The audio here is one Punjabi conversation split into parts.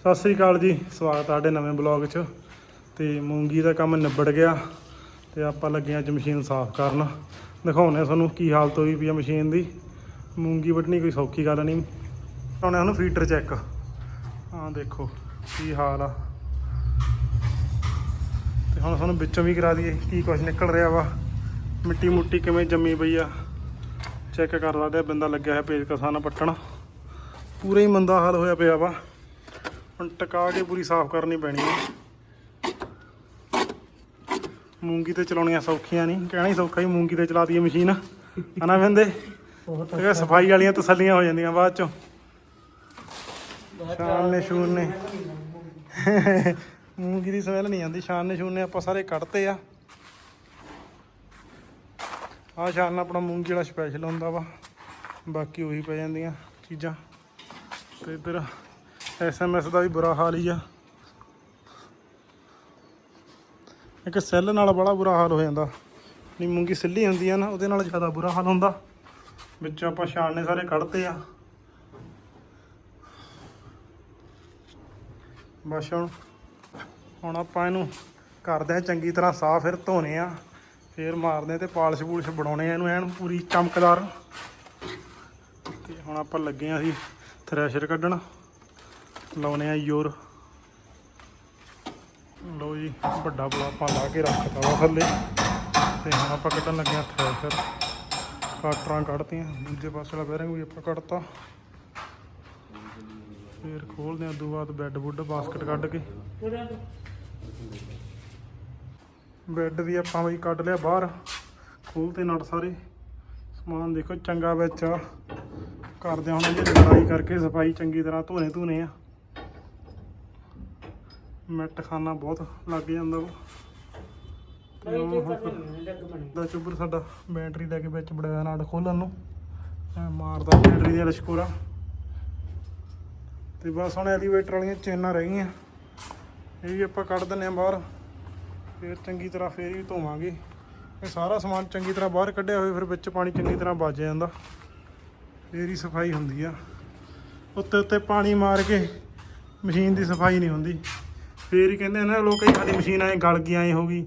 ਸਤਿ ਸ੍ਰੀ ਅਕਾਲ ਜੀ, ਸਵਾਗਤ ਹੈ ਤੁਹਾਡੇ ਨਵੇਂ ਬਲੌਗ 'ਚ। ਤੇ ਮੂੰਗੀ ਦਾ ਕੰਮ ਨਿਬੜ ਗਿਆ ਤੇ ਆਪਾਂ ਲੱਗੇ ਹਾਂ ਅੱਜ ਮਸ਼ੀਨ ਸਾਫ਼ ਕਰਨ। ਦਿਖਾਉਂਦੇ ਹਾਂ ਤੁਹਾਨੂੰ ਕੀ ਹਾਲਤ ਹੋਈ ਪਈ ਆ ਮਸ਼ੀਨ ਦੀ। ਮੂੰਗੀ ਵੱਢਣੀ ਕੋਈ ਸੌਖੀ ਗੱਲ ਨਹੀਂ। ਹੁਣ ਉਹਨੂੰ ਫੀਟਰ ਚੈੱਕ। ਆਹ ਦੇਖੋ ਕੀ ਹਾਲ ਆ। ਤੇ ਹੁਣ ਤੁਹਾਨੂੰ ਵਿੱਚੋਂ ਵੀ ਕਰਾ ਦਈਏ ਕੀ ਕੁਝ ਨਿਕਲ ਰਿਹਾ ਵਾ। ਮਿੱਟੀ ਮੁੱਟੀ ਕਿਵੇਂ ਜੰਮੀ ਪਈ ਆ। ਚੈੱਕ ਕਰ ਸਕਦੇ ਆ ਬੰਦਾ ਲੱਗਿਆ ਹੋਇਆ ਪੇਚਕਸਾਂ ਨਾਲ ਪੱਟਣ। ਪੂਰਾ ਹੀ ਮੰਦਾ ਹਾਲ ਹੋਇਆ ਪਿਆ ਵਾ। ਹੁਣ ਟਕਾ ਕੇ ਪੂਰੀ ਸਾਫ਼ ਕਰਨੀ ਪੈਣੀ ਹੈ। ਮੂੰਗੀ ਤੇ ਚਲਾਉਣੀਆਂ ਸੌਖੀਆਂ ਨਹੀਂ ਕਹਿਣਾ ਹੀ ਸੌਖਾ ਹੀ ਮੂੰਗੀ ਤੇ ਚਲਾ ਦਈਏ ਮਸ਼ੀਨ ਹਨਾ ਬੰਦੇ ਤੇ ਸਫ਼ਾਈ ਵਾਲੀਆਂ ਤਸੱਲੀਆਂ ਹੋ ਜਾਂਦੀਆਂ ਬਾਅਦ ਚੋਂ। ਸ਼ਾਨ ਨੇ ਸ਼ੂਨ ਨੇ ਮੂੰਗੀ ਦੀ ਸਮੈਲ ਨਹੀਂ ਆਉਂਦੀ ਸ਼ਾਨ ਨੇ ਸ਼ੂਨ ਨੇ ਆਪਾਂ ਸਾਰੇ ਕੱਢਤੇ ਆ। ਆਹ ਸ਼ਾਨ ਆਪਣਾ ਮੂੰਗੀ ਵਾਲਾ ਸਪੈਸ਼ਲ ਹੁੰਦਾ ਵਾ। ਬਾਕੀ ਉਹੀ ਪੈ ਜਾਂਦੀਆਂ ਚੀਜ਼ਾਂ। ਤੇ ਇੱਧਰ ਐਸਐਮਐਸ ਦਾ ਵੀ ਬੁਰਾ ਹਾਲ ਹੀ ਆ। ਇੱਕ ਸੈੱਲ ਨਾਲ ਬੜਾ ਬੁਰਾ ਹਾਲ ਹੋ ਜਾਂਦਾ। ਨਹੀਂ ਮੂੰਗੀ ਸਿੱਲੀ ਹੁੰਦੀ ਆ ਨਾ, ਉਹਦੇ ਨਾਲ ਜ਼ਿਆਦਾ ਬੁਰਾ ਹਾਲ ਹੁੰਦਾ। ਵਿੱਚ ਆਪਾਂ ਛਾਣਨੇ ਸਾਰੇ ਕੱਢਤੇ ਆ। ਬਸ ਹੁਣ ਹੁਣ ਆਪਾਂ ਇਹਨੂੰ ਕਰਦੇ ਆ ਚੰਗੀ ਤਰ੍ਹਾਂ ਸਾਫ਼ ਫਿਰ ਧੋਨੇ ਆ। ਫਿਰ ਮਾਰਦੇ ਆ ਤੇ ਪਾਲਿਸ਼ ਪੂਲਿਸ਼ ਬਣਾਉਣੇ ਆ ਇਹਨੂੰ, ਐਨ ਪੂਰੀ ਚਮਕਦਾਰ। ਤੇ ਹੁਣ ਆਪਾਂ ਲੱਗੇ ਆ ਅਸੀਂ ਥ੍ਰੈਸ਼ਰ ਕੱਢਣ। ਲਾਉਨੇ ਆ ਯੋਰ। ਲਓ ਜੀ, ਵੱਡਾ ਬਲਾ ਲਾ ਕੇ ਰੱਖਤਾ ਵਾ ਥੱਲੇ। ਤੇ ਹੁਣ ਆਪਾਂ ਕੱਢਣ ਲੱਗੇ ਆ ਥ੍ਰੈਸ਼ਰ ਕਾਟਰਾਂ ਕੱਢਤੀਆਂ, ਦੂਜੇ ਪਾਸੇ ਵਾਲਾ ਬੈਰਿੰਗ ਵੀ ਆਪਾਂ ਕੱਢਤਾ। ਫਿਰ ਖੋਲਦੇ ਆ, ਉਦੋਂ ਬਾਅਦ ਬੈੱਡ ਬੁੱਡ, ਬਾਸਕਟ ਕੱਢ ਕੇ। ਬੈੱਡ ਵੀ ਆਪਾਂ ਬਈ ਕੱਢ ਲਿਆ ਬਾਹਰ। ਖੋਲਤੇ ਨਟ ਸਾਰੇ। ਸਮਾਨ ਦੇਖੋ, ਚੰਗਾ ਵਿੱਚ ਆ। ਕਰਦੇ ਹੁਣ ਇਹ ਲੜਾਈ ਕਰਕੇ ਸਫ਼ਾਈ ਚੰਗੀ ਤਰ੍ਹਾਂ ਧੋਣੇ ਧੂਨੇ ਆ। ਮਿੱਟ ਖਾਨਾ ਬਹੁਤ ਲੱਗ ਜਾਂਦਾ ਵਾ। ਤੇ ਉਹ ਹੁਣ ਫਿਰ ਦਾ ਚੁੱਬਰ ਸਾਡਾ ਬੈਟਰੀ ਲੈ ਕੇ ਵਿੱਚ ਬੜਾਇਆ ਨਾੜ ਖੋਲਣ ਨੂੰ। ਮਾਰਦਾ ਬੈਟਰੀ ਦੀਆਂ ਲਸ਼ਕੋਰਾ ਤੇ ਬਸ ਹੁਣ ਐਲੀਵੇਟਰ ਵਾਲੀਆਂ ਚੇਨਾਂ ਰਹਿ ਗਈਆਂ। ਇਹ ਵੀ ਆਪਾਂ ਕੱਢ ਦਿੰਨੇ ਆ ਬਾਹਰ। ਫਿਰ ਚੰਗੀ ਤਰ੍ਹਾਂ ਫੇਰ ਵੀ ਧੋਵਾਂਗੇ। ਇਹ ਸਾਰਾ ਸਮਾਨ ਚੰਗੀ ਤਰ੍ਹਾਂ ਬਾਹਰ ਕੱਢਿਆ ਹੋਵੇ ਫਿਰ ਵਿੱਚ ਪਾਣੀ ਚੰਗੀ ਤਰ੍ਹਾਂ ਵੱਜ ਜਾਂਦਾ। ਫੇਰ ਹੀ ਸਫ਼ਾਈ ਹੁੰਦੀ ਆ। ਉੱਤੇ ਉੱਤੇ ਪਾਣੀ ਮਾਰ ਕੇ ਮਸ਼ੀਨ ਦੀ ਸਫ਼ਾਈ ਨਹੀਂ ਹੁੰਦੀ। ਫੇਰ ਹੀ ਕਹਿੰਦੇ ਨਾ ਲੋਕ ਕਈ ਸਾਡੀ ਮਸ਼ੀਨ ਐ ਗਲ ਗਈ ਐ ਹੋ ਗਈ।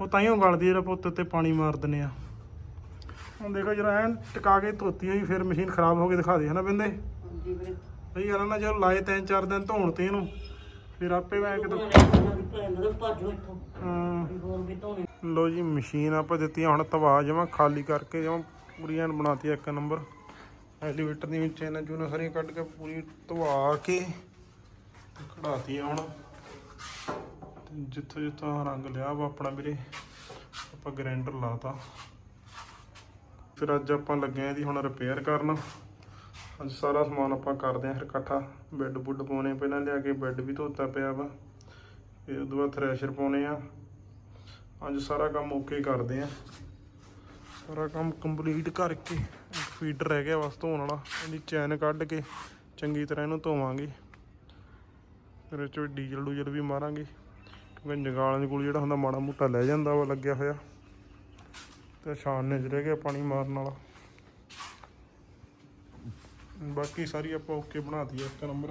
ਉਹ ਤਾਂ ਹੀ ਉਹ ਗਲਦੀ ਜਿਹੜਾ ਆਪਾਂ ਉੱਤੇ ਪਾਣੀ ਮਾਰ ਦਿੰਨੇ ਆ। ਹੁਣ ਦੇਖੋ ਜਰਾ ਐਨ ਟਿਕਾ ਕੇ ਧੋਤੀ ਹੋਈ ਫਿਰ ਮਸ਼ੀਨ ਖਰਾਬ ਹੋ ਕੇ ਦਿਖਾ ਦੇ ਹਨਾ ਬਿੰਦੇ? ਸਹੀ ਗੱਲ ਆ ਨਾ ਜਦੋਂ ਲਾਏ ਤਿੰਨ ਚਾਰ ਦਿਨ ਧੋਣ ਤੇ ਇਹਨੂੰ ਫਿਰ ਆਪੇ ਮੈਂ ਕਿਤੇ ਹਾਂ। ਲੋ ਜੀ ਮਸ਼ੀਨ ਆਪਾਂ ਦਿੱਤੀ ਹੁਣ ਤਵਾ ਜਮਾ ਖਾਲੀ ਕਰਕੇ ਜਮਾ ਪੂਰੀ ਐਨ ਬਣਾਤੀ ਇੱਕ ਨੰਬਰ। ਐਲੀਵੇਟਰ ਦੀ ਵਿੱਚ ਇਹਨਾਂ ਚੋਂ ਸਾਰੀਆਂ ਕੱਢ ਕੇ ਪੂਰੀ ਧਵਾ ਕੇ ਖੜਾਤੀ ਆ ਹੁਣ। ਜਿੱਥੋਂ ਜਿੱਥੋਂ ਰੰਗ ਲਿਆ ਵਾ ਆਪਣਾ ਵੀਰੇ, ਆਪਾਂ ਗ੍ਰਾਈਂਡਰ ਲਾਤਾ। ਫਿਰ ਅੱਜ ਆਪਾਂ ਲੱਗੇ ਆ ਇਹਦੀ ਹੁਣ ਰਿਪੇਅਰ ਕਰਨ। ਅੱਜ ਸਾਰਾ ਸਮਾਨ ਆਪਾਂ ਕਰਦੇ ਆ ਫਿਰ ਇਕੱਠਾ। ਬੈੱਡ ਬੁੱਡ ਪਾਉਣੇ ਪਹਿਲਾਂ ਲਿਆ ਕੇ ਬੈੱਡ ਵੀ ਧੋਤਾ ਪਿਆ ਵਾ। ਫਿਰ ਉਦੋਂ ਬਾਅਦ ਥ੍ਰੈਸ਼ਰ ਪਾਉਣੇ ਆ। ਅੱਜ ਸਾਰਾ ਕੰਮ ਓਕੇ ਕਰਦੇ ਆ। ਸਾਰਾ ਕੰਮ ਕੰਪਲੀਟ ਕਰਕੇ ਇੱਕ ਫੀਡਰ ਰਹਿ ਗਿਆ ਬਸ ਧੋਣ ਵਾਲਾ। ਇਹਦੀ ਚੈਨ ਕੱਢ ਕੇ ਚੰਗੀ ਤਰ੍ਹਾਂ ਇਹਨੂੰ ਧੋਵਾਂਗੇ। ਫਿਰ ਇਹ 'ਚ ਡੀਜ਼ਲ ਡੂਜ਼ਲ ਵੀ ਮਾਰਾਂਗੇ। ਕਿਉਂਕਿ ਜਗਾਲਾਂ ਦੇ ਕੋਲ ਜਿਹੜਾ ਹੁੰਦਾ ਮਾੜਾ ਮੋਟਾ ਲੈ ਜਾਂਦਾ ਵਾ, ਲੱਗਿਆ ਹੋਇਆ। ਤੇ ਸ਼ਾਨ 'ਚ ਰਹਿ ਗਿਆ ਪਾਣੀ ਮਾਰਨ ਵਾਲਾ। ਬਾਕੀ ਸਾਰੀ ਆਪਾਂ ਓਕੇ ਬਣਾਤੀ ਆ ਇੱਕ ਨੰਬਰ।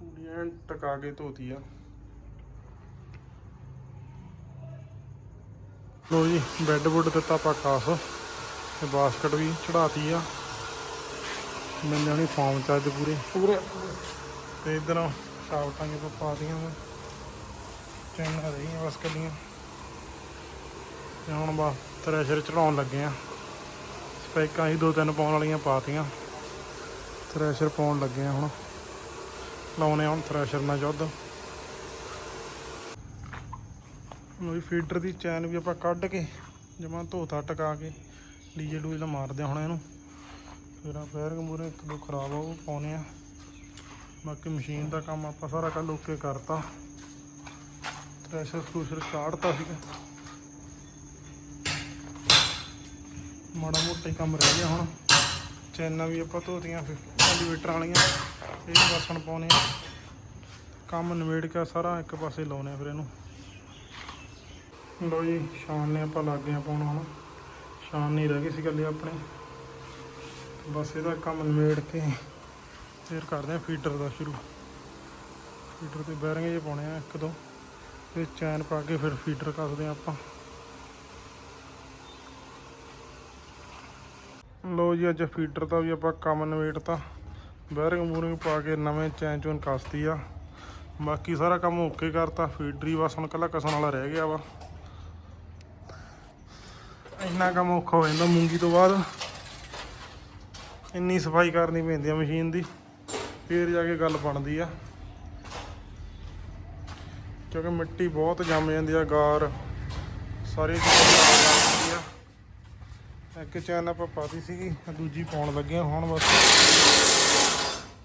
ਪੂਰੀ ਐਨ ਟਕਾ ਕੇ ਧੋਤੀ ਆ। ਲੋ ਜੀ, ਬੈੱਡ ਬੁੱਡ ਦਿੱਤਾ ਆਪਾਂ ਖਾਸ। ਤੇ ਬਾਸਕਟ ਵੀ ਚੜਾਤੀ ਆ। ਮਿਲ ਜਾਣੀ ਫਾਰਮ ਚ ਅੱਜ ਪੂਰੇ। ਪੂਰੇ। ਤੇ ਇਧਰੋਂ ਸ਼ਾਫਟਾਂ ਕੇ ਪਾ ਦੀਆਂ ਵਾ ਚੈਨਾਂ ਰਹੀਆਂ ਬਸ ਕੱਲੀਆਂ ਤੇ ਹੁਣ ਬਸ ਥ੍ਰੈਸ਼ਰ ਚੜਾਉਣ ਲੱਗੇ ਆ। ਸਪੈਕਾਂ ਹੀ ਦੋ ਤਿੰਨ ਪਾਉਣ ਵਾਲੀਆਂ ਪਾਤੀਆਂ ਥ੍ਰੈਸ਼ਰ ਪਾਉਣ ਲੱਗੇ ਆ ਹੁਣ। ਲਾਉਣੇ ਆ ਹੁਣ ਥ੍ਰੈਸ਼ਰ ਨਾਲ ਜੁੱਧ। ਲੋਈ ਫੀਡਰ ਦੀ ਚੈਨ ਵੀ ਆਪਾਂ ਕੱਢ ਕੇ ਜਮਾਂ ਧੋਤਾ ਟਕਾ ਕੇ ਡੀਜੇ ਡੂਜੇ ਡੂਜਲ ਮਾਰਦੇ ਆ ਹੁਣ ਇਹਨੂੰ। ਫਿਰ ਆ ਬੈਰਿੰਗ ਮੂਰੇ ਇੱਕ ਦੋ ਖਰਾਬ ਆ, ਉਹ ਪਾਉਣੇ ਆ। ਬਾਕੀ ਮਸ਼ੀਨ ਦਾ ਕੰਮ ਆਪਾਂ ਸਾਰਾ ਕੱਲ ਓਕੇ ਕਰਤਾ। ਪ੍ਰੈਸ਼ਰ ਥ੍ਰੂਸ਼ਰ ਕਾੜਤਾ ਸੀਗਾ। ਮਾੜਾ ਮੋਟਾ ਹੀ ਕੰਮ ਰਹਿ ਗਿਆ ਹੁਣ। ਚੈਨਾਂ ਵੀ ਆਪਾਂ ਧੋਤੀਆਂ ਫਿਰ ਐਲੀਵੇਟਰ ਵਾਲੀਆਂ। ਇਹ ਵੀ ਬਸਣ ਪਾਉਣੇ ਆ। ਕੰਮ ਨਿਬੇੜ ਕੇ ਸਾਰਾ ਇੱਕ ਪਾਸੇ ਲਾਉਣੇ ਆ ਫਿਰ ਇਹਨੂੰ। ਲੋ ਜੀ ਸ਼ਾਨ ਨੇ ਆਪਾਂ, ਲੱਗ ਗਏ ਆ ਹੁਣ। ਸ਼ਾਨ ਨਹੀਂ ਰਹਿ ਗਈ ਸੀ ਇਕੱਲੀ ਆਪਣੇ। ਬਸ ਇਹਦਾ ਕੰਮ ਨਿਬੇੜ ਕੇ ਫਿਰ ਕਰਦੇ ਆ ਫੀਡਰ ਦਾ ਸ਼ੁਰੂ। ਫੀਡਰ ਤੇ ਬੈਰਿੰਗ ਜੇ ਪਾਉਣੇ ਆ ਇੱਕ ਦੋ ਫਿਰ ਚੈਨ ਪਾ ਕੇ ਫਿਰ ਫੀਡਰ ਕੱਸਦੇ ਆ ਆਪਾਂ। ਲੋ ਜੀ, ਅੱਜ ਫੀਡਰ ਦਾ ਵੀ ਆਪਾਂ ਕੰਮ ਨਵੇੜਤਾ ਬੈਰਿੰਗ ਬੂਰਿੰਗ ਪਾ ਕੇ ਨਵੇਂ ਚੈਨ ਚੂਨ ਕੱਸਤੀ ਆ। ਬਾਕੀ ਸਾਰਾ ਕੰਮ ਓਕੇ ਕਰਤਾ ਫੀਡਰ ਹੀ ਬਸ ਹੁਣ ਕੱਲਾ ਕਸਣ ਵਾਲਾ ਰਹਿ ਗਿਆ ਵਾ। ਇੰਨਾ ਕੰਮ ਔਖਾ ਹੋ ਜਾਂਦਾ ਮੂੰਗੀ ਤੋਂ ਬਾਅਦ। ਇੰਨੀ ਸਫ਼ਾਈ ਕਰਨੀ ਪੈਂਦੀ ਆ ਮਸ਼ੀਨ ਦੀ। ਫੇਰ ਜਾ ਕੇ ਗੱਲ ਬਣਦੀ ਆ। ਕਿਉਂਕਿ ਮਿੱਟੀ ਬਹੁਤ ਜੰਮ ਜਾਂਦੀ ਆ, ਗਾਰ ਸਾਰੀ ਚੀਜ਼ਾਂ ਆ। ਇੱਕ ਚੈਨ ਆਪਾਂ ਪਾਤੀ ਸੀਗੀ, ਦੂਜੀ ਪਾਉਣ ਲੱਗੇ ਆ, ਹੁਣ ਬਸ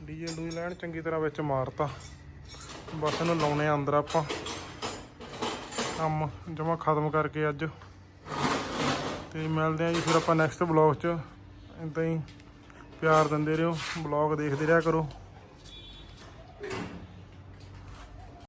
ਡੀਜ਼ਲ ਡੂਈ ਲੈਣ ਚੰਗੀ ਤਰ੍ਹਾਂ ਵਿੱਚ ਮਾਰਤਾ। ਬਸ ਇਹਨੂੰ ਲਾਉਣੇ ਆ ਅੰਦਰ ਆਪਾਂ। ਕੰਮ ਜਮਾ ਖਤਮ ਕਰਕੇ ਅੱਜ। ਤੇ ਮਿਲਦੇ ਆ ਜੀ ਫਿਰ ਆਪਾਂ ਨੈਕਸਟ ਬਲੌਗ 'ਚ। ਇਦਾਂ ਹੀ ਪਿਆਰ ਦਿੰਦੇ ਰਹੋ ਬਲੌਗ ਦੇਖਦੇ ਰਿਹਾ ਕਰੋ।